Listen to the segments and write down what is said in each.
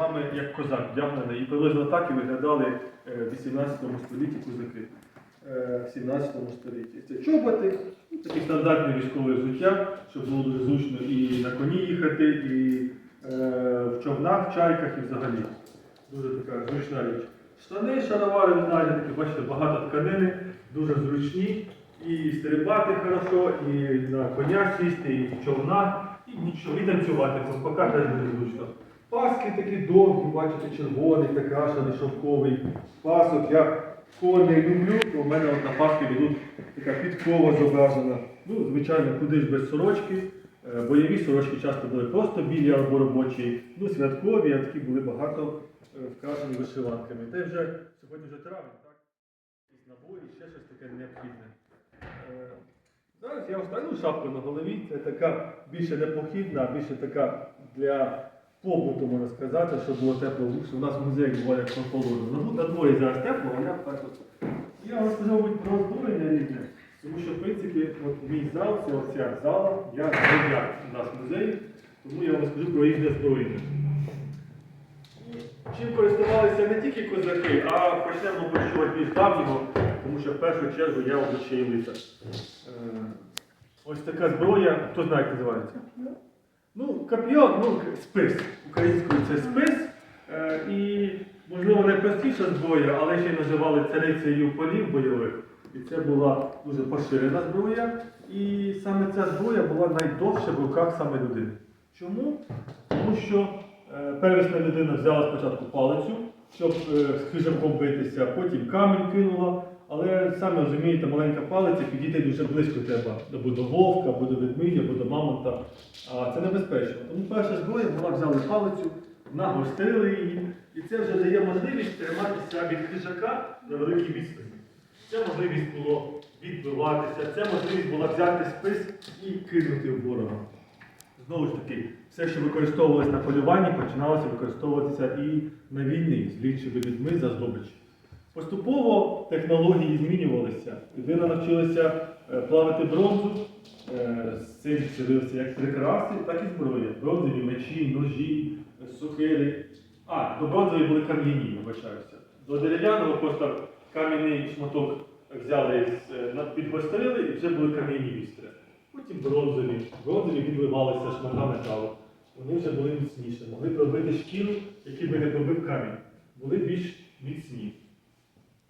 вами як козак вдягнений. І приблизно так і виглядали е, в 18 столітті козаки. Е, В 17 столітті. Це чоботи, ну, таке стандартне військове взуття, щоб було дуже зручно і на коні їхати, і е, в човнах, в чайках, і взагалі. Дуже така зручна річ. Штани, шаровари, ви знаєте, такі, бачите, багато тканини, дуже зручні. І стрибати хорошо, і на коня сісти, і в човнах, і нічого, і танцювати, поки теж дуже зручно. Паски такі довгі, бачите, червоний, та крашений, шовковий. Пасок я коней люблю, то в мене от на паски ведуть така підкова зображена. Ну, звичайно, куди ж без сорочки. Е, Бойові сорочки часто були просто білі або робочі, ну святкові, а такі були багато е, вкрашені вишиванками. Та вже сьогодні вже травень, так? Якісь набої, ще щось таке необхідне. Е, Зараз я останню шапку на голові. Це така більше не похідна, а більше така для побуту, можна сказати, щоб було тепло. У нас в музеї буває прохолодно. Ну, на дворі зараз тепло, а я так от. Я вам розкажу про озброєння різне. Тому що, в принципі, от мій зал, це оця зала, я зробляк у нас в музеї, тому я вам розкажу про різне озброєння. Чим користувалися не тільки козаки, а почнемо почувати більш давнього, тому що в першу чергу я обучаю лицар. Е, Ось така зброя, хто знає, як називається? Ну, коп'йо, ну, спис. Українською це спис. Е, І, можливо, найпростіша зброя, але ще й називали царицею полів бойових. І це була дуже поширена зброя. І саме ця зброя була найдовша в руках саме людини. Чому? Тому що е, первісна людина взяла спочатку палицю, щоб е, з хижаком битися, потім камінь кинула. Але самі розумієте, маленька палиця підійти дуже близько треба або до вовка, або до ведмідя, або до мамонта. А це небезпечно. Тому перша зброя була взяли палицю, нагострили її, і це вже дає можливість триматися від хижака на великій відстані. Це можливість було відбиватися, це можливість була взяти спис і кинути в ворога. Знову ж таки, все, що використовувалось на полюванні, починалося використовуватися і на війні з іншими людьми за здобич. Поступово технології змінювалися. Людина навчилася е, плавити бронзу, е, з цим з'явилися як прикраси, так і зброя. Бронзові мечі, ножі, е, сокири. А, до бронзові були кам'яні, вибачаюся. До дерев'яного просто кам'яний шматок взяли, підгострили і вже були кам'яні вістри. Потім бронзові. Бронзові відливалися шмата металу. Вони вже були міцніші, могли пробити шкіру, який би не пробив камінь. Були більш міцні.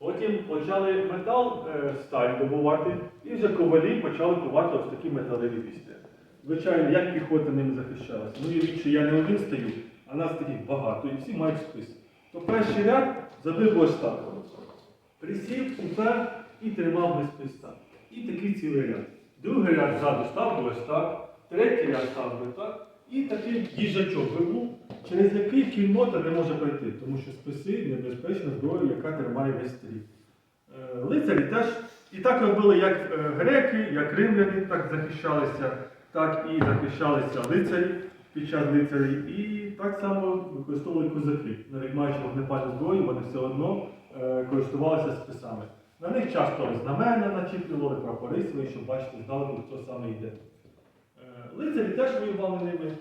Потім почали метал е, сталь добувати, і вже ковалі почали ковати ось такі металеві вістри. Звичайно, як піхота ними захищалася. Ну, уявіть, що я не один стою, а нас таких багато, і всі мають спис. То перший ряд забив ось так. Присів, упер і тримав без списа. І такий цілий ряд. Другий ряд ззаду став ось так, третій ряд став би так. І такий їжачок був, через який кіннота не може пройти, тому що списи небезпечна зброя, яка тримає весь стрій. Е, Лицарі теж і так робили як е, греки, як римляни, так захищалися, так і захищалися лицарі під час лицарів. І так само використовували козаки. Навіть маючи вогнепальну зброю, вони все одно е, користувалися списами. На них часто знамена начіплювали, прапори свої, щоб бачити здалеку, хто саме йде. Лицарі теж воювали ними,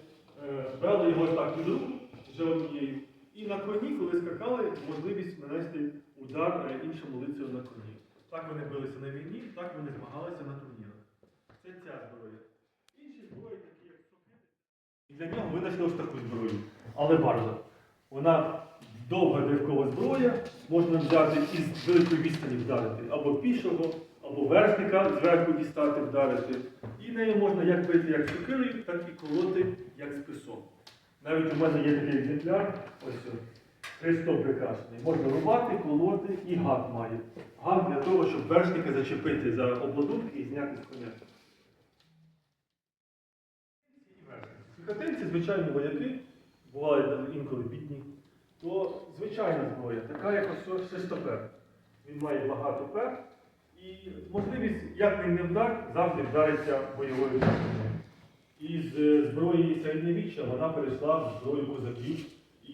е, брали його так під руку вже однією. І на коні, коли скакали, можливість нанести удар е, іншому лицарю на коні. Так вони билися на війні, так вони змагалися на турнірах. Це ця зброя. Інші зброї, такі як сокири. І для нього винайшли ось таку зброю. Але баржа. Вона довга древкова зброя, можна взяти із великої відстані вдарити або пішого, або вершника зверху дістати, вдарити. І нею можна як бити як сокирою, так і колоти як списом. Навіть у мене є такий екземпляр, ось о, хрестом прикрашений. Можна рубати, колоти і гак має. Гак для того, щоб вершника зачепити за обладунки і зняти з коня. Піхотинці, звичайні вояки, бувають інколи бідні, то звичайна зброя, така як ось шестопер. Він має багато пер, і можливість, як він не вдар, завжди вдариться бойовою частиною. Із е, зброї середньовіччя вона перейшла в зброю козаків. І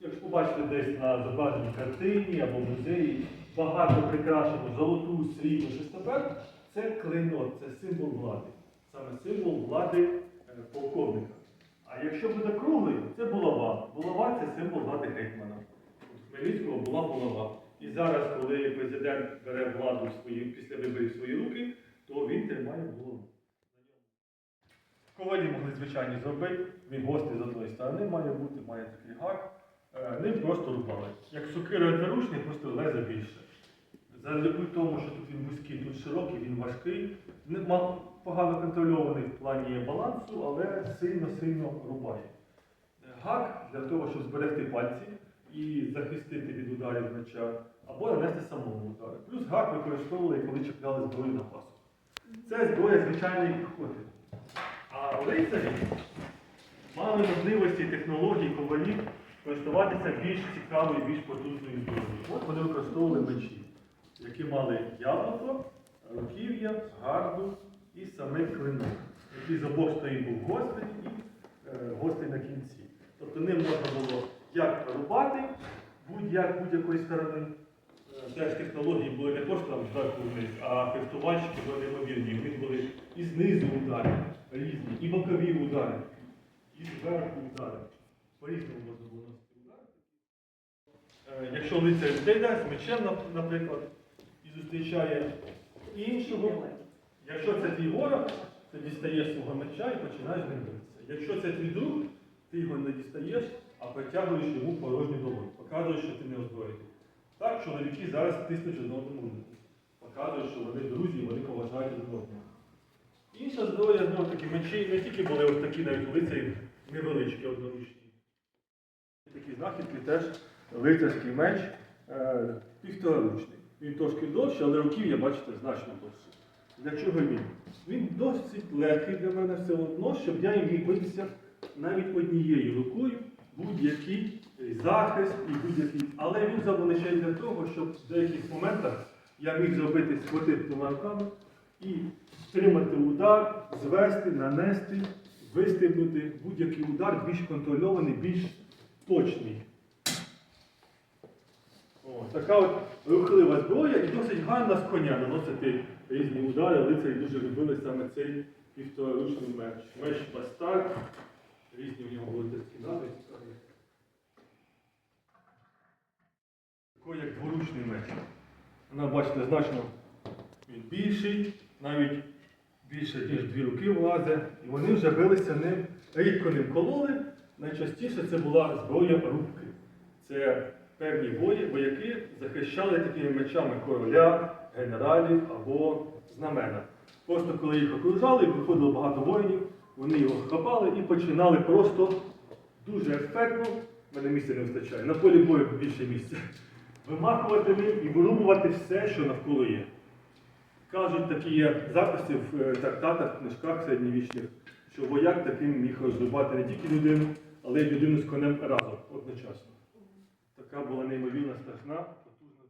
якщо побачите десь на зображеній картині або в музеї, багато прикрашено золоту, срібну шестопер, це клейнот, це символ влади. Саме символ влади е, полковника. А якщо буде круглий, це булава. Булава це символ влади гетьмана. У Хмельницького була булава. І зараз, коли президент бере владу свої, після виборів свої руки, то він тримає булаву. Ковалі могли звичайно зробити, він гострий з одної сторони має бути, має такий гак. Е, Ним просто рубали. Як сокира дворучний, просто лезе більше. Завдяки тому, що тут він вузький, тут широкий, він важкий, погано контрольований в плані балансу, але сильно-сильно рубає. Гак для того, щоб зберегти пальці і захистити від ударів меча, або нанести самому удари. Плюс гак використовували, коли чіпляли зброю на пасу. Це зброя звичайної піхоти. А лицарі мали можливості технології ковалів користуватися більш цікавою, більш потужною зброєю. От вони використовували мечі, які мали яблуко, руків'я, гарду і самий клинок, який з обох сторін був гострий і е, гострий на кінці. Тобто ним можна було як рубати будь-як будь-якої сторони. Е, Теж технології були не просто там зверху вниз, а фехтувальщики були неймовірні. Них були і знизу удари різні, і бокові удари, і зверху удари. По-різному можна було носити удари. Е, Якщо лицар йде з мечем, наприклад, і зустрічає іншого, якщо це твій ворог, ти дістаєш свого меча і починаєш ним битися. Якщо це твій друг, ти його не дістаєш, а притягуєш йому порожню долоню, показуєш, що ти не озброєний. Так, чоловіки зараз тиснуть одне одному. Показують, що вони друзі, вони поважають один одного. Інша зброя, знову таки, мечі не тільки були ось такі навіть у лицарів невеличкі, одноручні. Такі знахідки теж лицарський меч е, півтораручний. Він трошки довший, але руків'я, бачите, значно довше. Для чого він? Він досить легкий для мене все одно, щоб я міг битися навіть однією рукою, будь-який захист і будь-який. Але він забороничає для того, щоб в деяких моментах я міг зробити схватити двома руками і стримати удар, звести, нанести, вистрибнути будь-який удар більш контрольований, більш точний. О, така от рухлива зброя і досить гарна з коня наносити різні удари. Лицарі дуже любили саме цей півтораручний меч. Меч бастард. Різні в нього були такі цікаві. Такий як дворучний меч. Вона, бачите, значно він більший, навіть більше, ніж дві руки влазить. І вони вже билися ним, рідко ним кололи. Найчастіше це була зброя рубки. Це певні бої, вояки захищали такими мечами короля, генералів або знамена. Просто коли їх окружали, виходило багато воїнів, вони його хапали і починали просто дуже ефектно, в мене місця не вистачає, на полі бою більше місця, вимахувати ним і вирубувати все, що навколо є. Кажуть, такі є записи в е, трактатах, книжках середньовічних, що вояк таким міг розрубати не тільки людину, але й людину з конем разом одночасно. Така була неймовірна страшна, потужна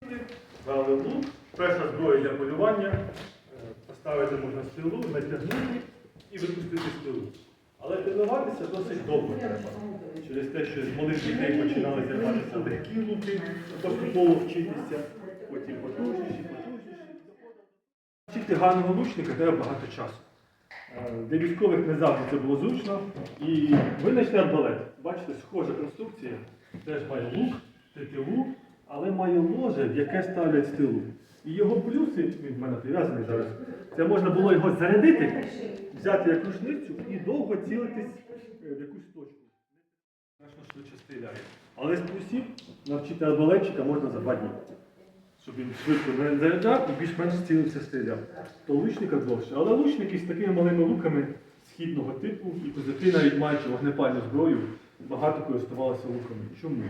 зброя. Брали лук, перша зброя для полювання. Е, Поставити можна стрілу, натягнути і випустити стрілу. Але тренуватися досить довго треба. Через те, що з малих дітей починали займатися легкі луки, поступово вчитися, потім потужніші, потужніші. Вчити гарного лучника треба багато часу. Е, Для військових не завжди це було зручно. І винайшли арбалет. Бачите, схожа конструкція. Теж має лук, тетиву, але має ложе, в яке ставлять стрілу. І його плюси, він в мене прив'язаний зараз, це можна було його зарядити, взяти як рушницю і довго цілитись е, в якусь точку. Значно швидше стріляє. Але з плюсів навчити арбалетчика можна за два дні. Щоб він швидко не заряджав і більш-менш цілився стріляв. То лучника довше. Але лучники з такими малими луками східного типу, і козаки, навіть маючи вогнепальну зброю, багато користувалися луками. Чому?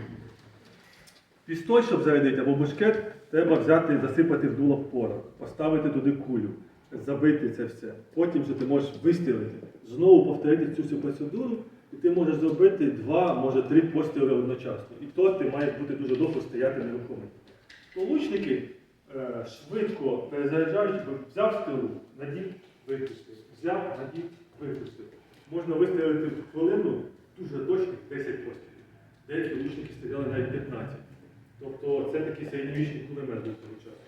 Пістоль, щоб зарядити, або бушкет, треба взяти і засипати в дуло порох, поставити туди кулю, забити це все. Потім вже ти можеш вистрілити, знову повторити цю всю процедуру, і ти можеш зробити два, може три постріли одночасно. І то ти маєш бути дуже довго стояти нерухомий. То лучники е, швидко перезаряджаючи, взяв стрілу, надів, випустив, взяв, надів, випустив. Можна вистрілити в хвилину дуже точно 10 пострілів. Деякі лучники стріляли навіть 15. Тобто це такий середньовічний кулемет був того часу.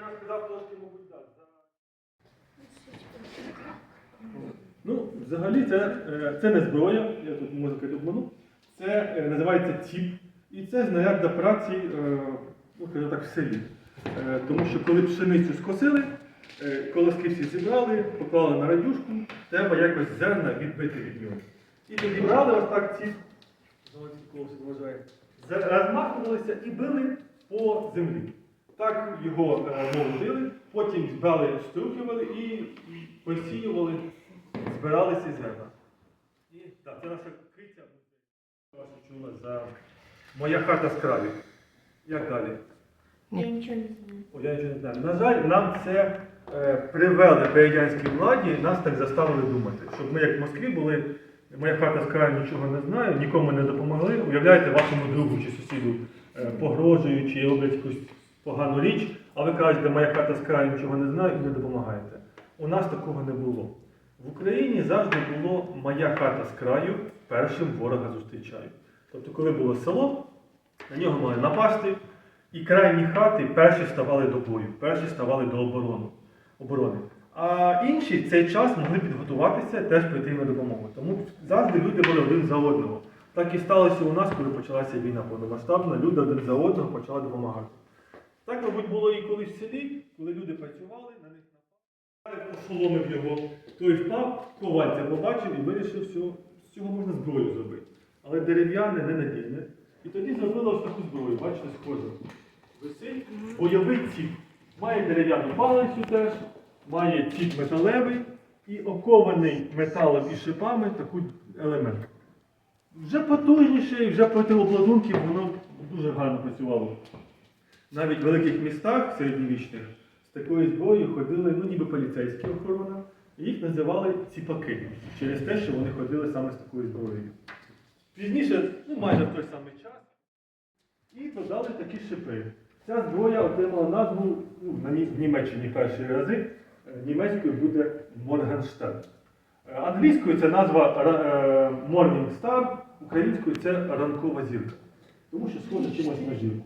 Ну, Я розказав трошки, мабуть, так. за- Взагалі це, е, це не зброя, я тут можу сказати обману. Це е, називається ціп. І це знаряд для праці, е, ну, скажімо так, в селі. Тому що коли пшеницю скосили, колоски всі зібрали, поклали на радюшку, треба якось зерна відбити від нього. І тоді брали ось так ці, когось вважає, розмахувалися і били по землі. Так його е, молотили, потім брали, струхували і посіювали, збирали ці зерна. І так, це наша криця. Вас чула за моя хата з краві. Як далі? Я нічого не знаю. О, я нічого не знаю. На жаль, нам це е, привели при радянській владі, нас так заставили думати, щоб ми, як в Москві, були, моя хата з краю нічого не знає, нікому не допомогли. Уявляєте, вашому другу чи сусіду е, погрожують чи роблять якусь погану річ, а ви кажете, моя хата з краю нічого не знає і не допомагаєте. У нас такого не було. В Україні завжди було моя хата з краю, першим ворога зустрічаю. Тобто, коли було село, на нього мали напасти, і крайні хати перші ставали до бою, перші ставали до оборони. А інші в цей час могли підготуватися теж прийти на допомогу. Тому завжди люди були один за одного. Так і сталося у нас, коли почалася війна повномасштабна, люди один за одного почали допомагати. Так, мабуть, було і колись в селі, коли люди працювали, на них напали, ошоломив його, той впав, коваль це побачив і вирішив, що з цього можна зброю зробити. Але дерев'яне не надійне. І тоді зробили ось таку зброю, бачите, схожу. Висить бойовий ціп. Має дерев'яну палицю теж, має ціп металевий і окований металом і шипами такий елемент. Вже потужніше і вже проти обладунків воно дуже гарно працювало. Навіть в великих містах середньовічних з такою зброєю ходили, ну ніби поліцейські охорона, і їх називали ціпаки через те, що вони ходили саме з такою зброєю. Пізніше, ну майже в той самий час, і додали такі шипи. Ця зброя отримала назву ну, в Німеччині перші рази. Е, Німецькою буде Моргенштерн. Е, Англійською це назва е, Morning Star, українською це ранкова зірка. Тому що схоже чимось на зірку.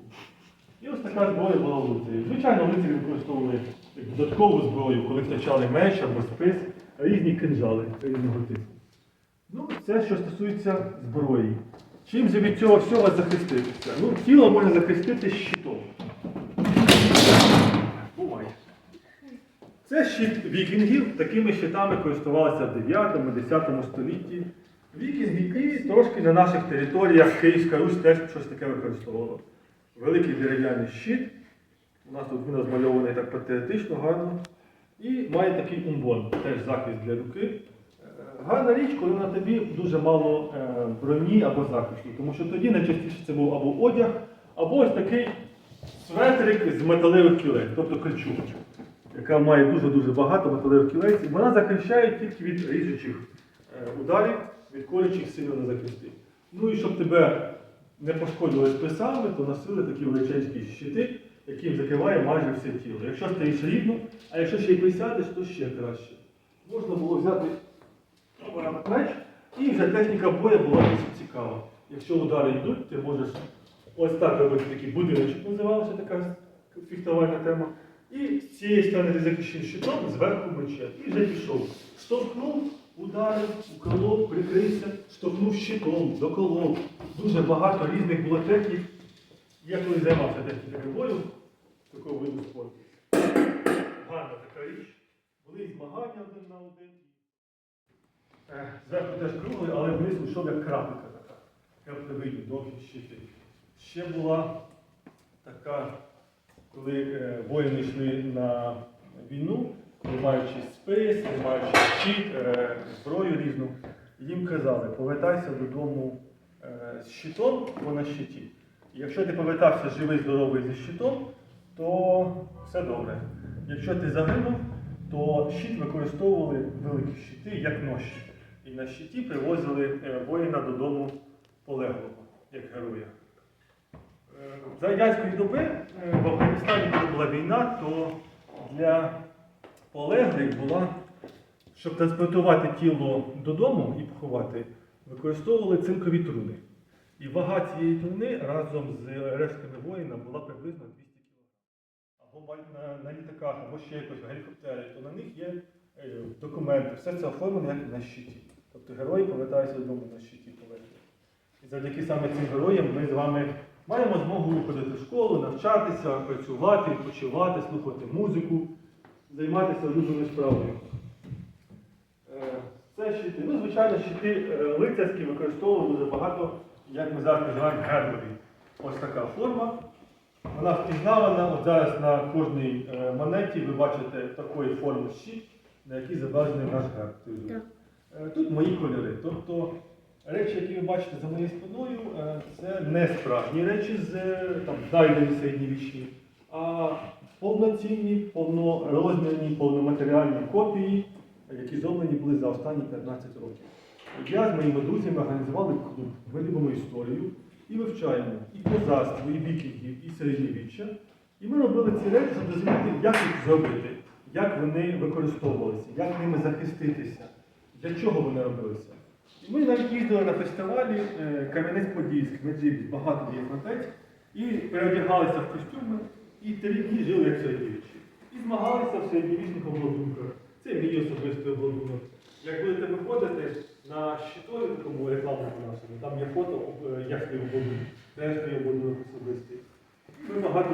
І ось така зброя була в лицарі. Звичайно, лицарі використовували додаткову зброю, коли втрачали меч або спис, різні кинжали різного типу. Ну, це що стосується зброї. Чим же від цього всього захиститися? Ну, тіло можна захистити щитом. Буває. Це щит вікінгів. Такими щитами користувалися в 9-10 столітті. Вікінги і трошки на наших територіях Київська Русь теж щось таке використовувала. Великий дерев'яний щит. У нас тут він розмальований так патріотично, гарно. І має такий умбон, теж захист для руки. Е, Гарна річ, коли на тобі дуже мало е, броні або захисту, тому що тоді найчастіше це був або одяг, або ось такий светрик з металевих кілець, тобто кольчуга, яка має дуже-дуже багато металевих кілець, вона захищає тільки від ріжучих е, ударів, від колючих сильно не захистить. Ну і щоб тебе не пошкодили списами, то носили такі величезні щити, яким закриває майже все тіло. Якщо стоїш рівно, а якщо ще й присядеш, то ще краще. Можна було взяти меч, і вже техніка бою була досить цікава. Якщо удари йдуть, ти можеш ось так робити такий будиночок, називалася така фіхтувальна тема. І з цієї сторони ти захищив щитом, зверху мечем. І вже пішов. Штовхнув, ударив, уколов, прикрився, штовхнув щитом, доколов. Дуже багато різних було технік. Я коли займався технікою бою, такого виду спорту. Гарна така річ. Були змагання один на один. Е, Зверху теж круглий, але вниз йшов як крапелька така. Краплевидні, довгі щити. Ще була така, коли е, воїни йшли на війну, не маючи спис, не маючи щит, е, зброю різну, їм казали, повертайся додому е, з щитом, бо на щиті. Якщо ти повертався живий, здоровий зі щитом, то все добре. Якщо ти загинув, то щит використовували великі щити, як ноші. І на щиті привозили е, воїна додому полеглого, як героя. За радянської доби в Афганістані, коли була війна, то для полеглих була, щоб транспортувати тіло додому і поховати, використовували цинкові труни. І вага цієї труни разом з рештками воїна була приблизно 200 кг. Або на, на літаках, або ще якось гелікоптери, то на них є е, документи, все це оформлено як на щиті. Тобто герої повертаються додому на щиті поверхні. І завдяки саме цим героям ми з вами маємо змогу ходити в школу, навчатися, працювати, відпочивати, слухати музику, займатися улюбленою справою. Е, Це щити. Ну, звичайно, щити е, лицарські використовували дуже багато, як ми зараз називаємо гербові. Ось така форма. Вона впізнавана. От зараз на кожній е, монеті ви бачите такої форми щит, на якій зображений наш герб. Тут. Тут мої кольори. Тобто речі, які ви бачите за моєю спиною, це не справжні речі з там, дальньої середньовічні, а повноцінні, повнорозмірні, повноматеріальні копії, які зроблені були за останні 15 років. Я з моїми друзями організували клуб. Ми любимо історію і вивчаємо і козацтво, і вікінгів, і середньовіччя. І ми робили ці речі, щоб зрозуміти, як їх зробити, як вони використовувалися, як ними захиститися, для чого вони робилися. І ми навіть їздили на фестивалі е, Кам'янець-Подільськ, Меджибіж, багато є фортець, і переодягалися в костюми, і три дні жили як середньовіччі. І змагалися в середньовічних обладунках. Це мій особистий обладунок. Як будете виходити на щитові такому рекламному нашому, там є фото, е, як свій обладунок, теж свій обладунок особистий. Ми багато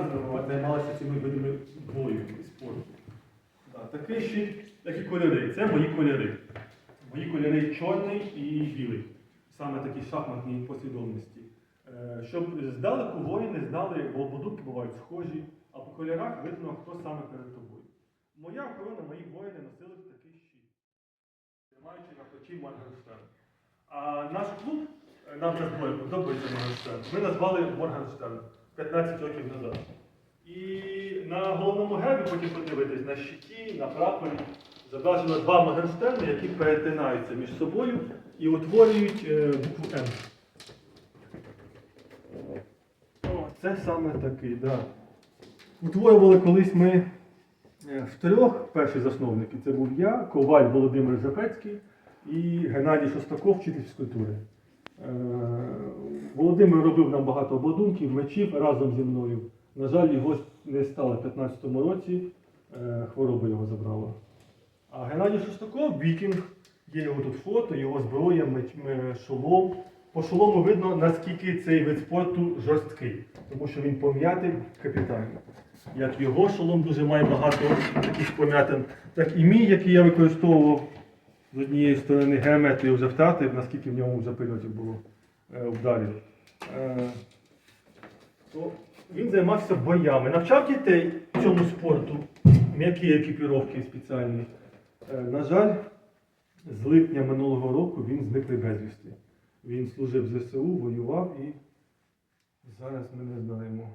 займалися- цими видами бою і спорту. Такий щит, такі кольори. Це мої кольори. Мої кольори чорний і білий. Саме такі шахматні послідовності. Е, Щоб здалеку воїни знали, бо ободунки бувають схожі, а по кольорах видно, хто саме перед тобою. Моя охорона, мої воїни носили такий щит, тримаючи на плечі Моргенштерн. А наш клуб, е, нам на зброю подобається Моргенштерн, ми назвали Моргенштерн 15 років назад. І на головному гербі, потім подивитись, на щиті, на прапорі зображено два Моргенштерни, які перетинаються між собою і утворюють е, букву М. О, це саме такий, так. Да. Утворювали колись ми е, втрьох, перші засновники. Це був я, Коваль Володимир Жапецький і Геннадій Шостаков, вчитель фізкультури. Е, Володимир робив нам багато обладунків, мечів разом зі мною. На жаль, його не стало в 15-му році, е, хвороба його забрала. А Геннадій Шостаков, вікінг, є його тут фото, його зброя, шолом. По шолому видно, наскільки цей вид спорту жорсткий, тому що він пом'ятий капітально. Як його шолом дуже має багато таких пом'ятин, так і мій, який я використовував з однієї сторони геометрію вже втратив, наскільки в ньому вже пильотів було е, вдарів. Е, то він займався боями. Навчав дітей цьому спорту, м'які екіпіровки спеціальні. Е, На жаль, з липня минулого року він зниклий безвісти. Він служив в ЗСУ, воював і зараз ми не знаємо.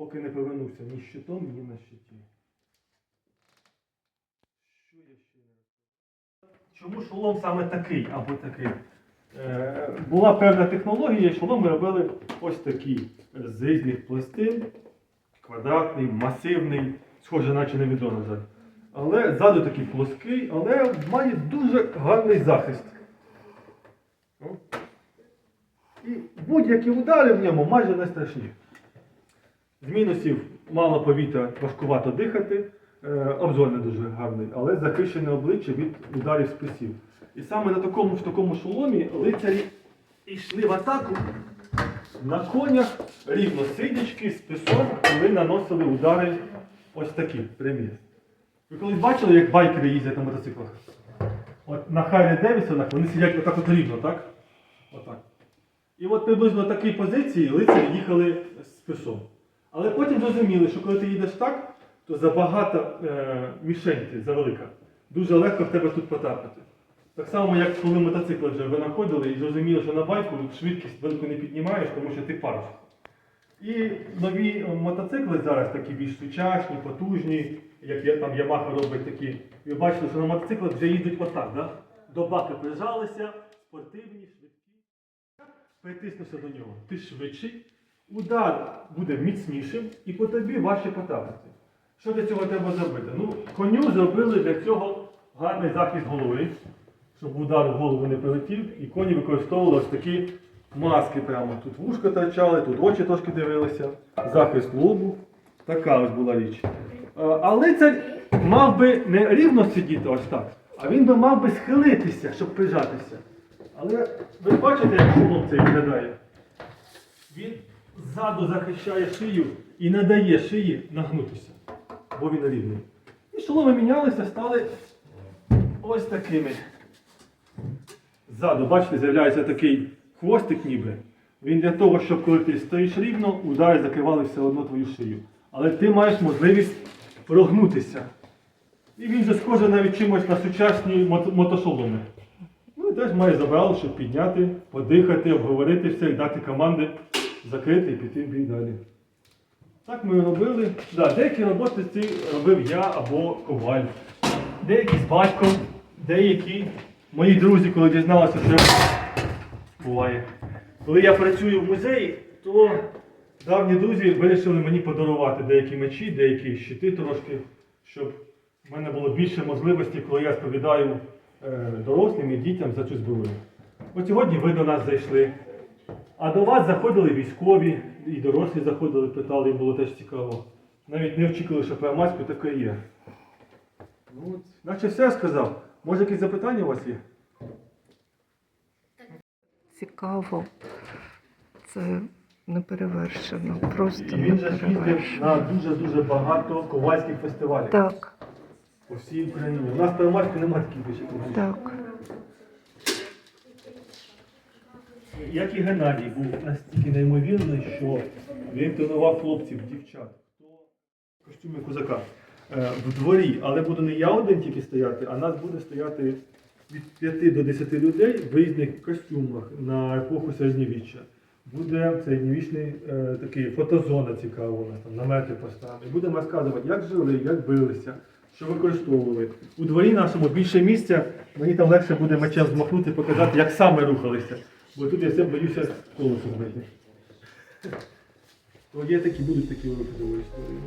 Поки не повернувся ні щитом, ні на щиті. Що я ще не? Чому шолом саме такий або такий? Е, була певна технологія, шолом ми робили ось такі з різних пластин, квадратний, масивний, схоже, наче на на жаль. Але ззаду такий плоский, але має дуже гарний захист. І будь-які удари в ньому майже не страшні. З мінусів мало повітря, важкувато дихати, е, обзор не дуже гарний, але захищене обличчя від ударів списів. І саме на такому в такому шоломі лицарі йшли в атаку на конях рівно сидячки, списом, коли наносили удари ось такі прямі. Ви колись бачили, як байкери їздять на мотоциклах? От на Хайлі Девісонах вони сидять отак от рівно, так? Отак. І от приблизно в такій позиції лицарі їхали з писом. Але потім зрозуміли, що коли ти їдеш так, то забагато е, мішень ти завелика. Дуже легко в тебе тут потрапити. Так само, як коли мотоцикли вже винаходили і зрозуміли, що на байку швидкість велику не піднімаєш, тому що ти париш. І нові е, мотоцикли зараз такі більш сучасні, потужні, як там Yamaha робить такі. Ви бачите, що на мотоциклах вже їздять отак, да? до бака прижалися, спортивні, швидкі. Притиснувся до нього. Ти швидший, удар буде міцнішим і по тобі важче потрапити. Що для цього треба зробити? Ну, коню зробили для цього гарний захист голови, щоб удар в голову не прилетів, і коні використовували ось такі маски прямо. Тут вушка торчали, тут очі трошки дивилися, захист лобу. Така ось була річ. Е, А лицар мав би не рівно сидіти ось так, А він би мав би схилитися, щоб прижатися. Але ви бачите, як шолом цей виглядає? Він ззаду захищає шию і не дає шиї нагнутися, бо він рівний. І шоломи мінялися, стали ось такими. Ззаду, бачите, з'являється такий хвостик ніби. Він для того, щоб коли ти стоїш рівно, удари закривали все одно твою шию. Але ти маєш можливість прогнутися. І він же схожий навіть чимось на сучасні мотошоломи. Ну і теж має забрало, щоб підняти, подихати, обговорити все і дати команди, закрити і піти в бій далі. Так ми робили. Да, деякі роботи ці робив я або коваль. Деякі з батьком, деякі мої друзі, коли дізналися, що буває. Коли я працюю в музеї, то давні друзі вирішили мені подарувати деякі мечі, деякі щити трошки, щоб в мене було більше можливостей, коли я сповідаю е, дорослим і дітям за цю зброю. От сьогодні ви до нас зайшли. А до вас заходили військові, і дорослі заходили, питали, їм було теж цікаво. Навіть не очікували, що по Амаську таке є. Ну, от, наче все сказав. Може якісь запитання у вас є? Цікаво. Це неперевершено. Просто І він же ж їздив неперевершено. на дуже-дуже багато ковальських фестивалів Так, по всій Україні. У нас по Амаську немає таких більше так. Як і Геннадій був настільки неймовірний, що він тренував хлопців, дівчат. Хто в козака е, в дворі, але буду не я один тільки стояти, а нас буде стояти від 5 до 10 людей в різних костюмах на епоху середньовіччя. Буде середньовічний е, такий фотозона цікава у нас, там намети поставлені. І Будемо розказувати, як жили, як билися, що використовували. У дворі нашому більше місця, мені там легше буде мечем змахнути, показати, як саме рухалися. Бо тут я все боюся колесо збити. То є такі, будуть такі до історії.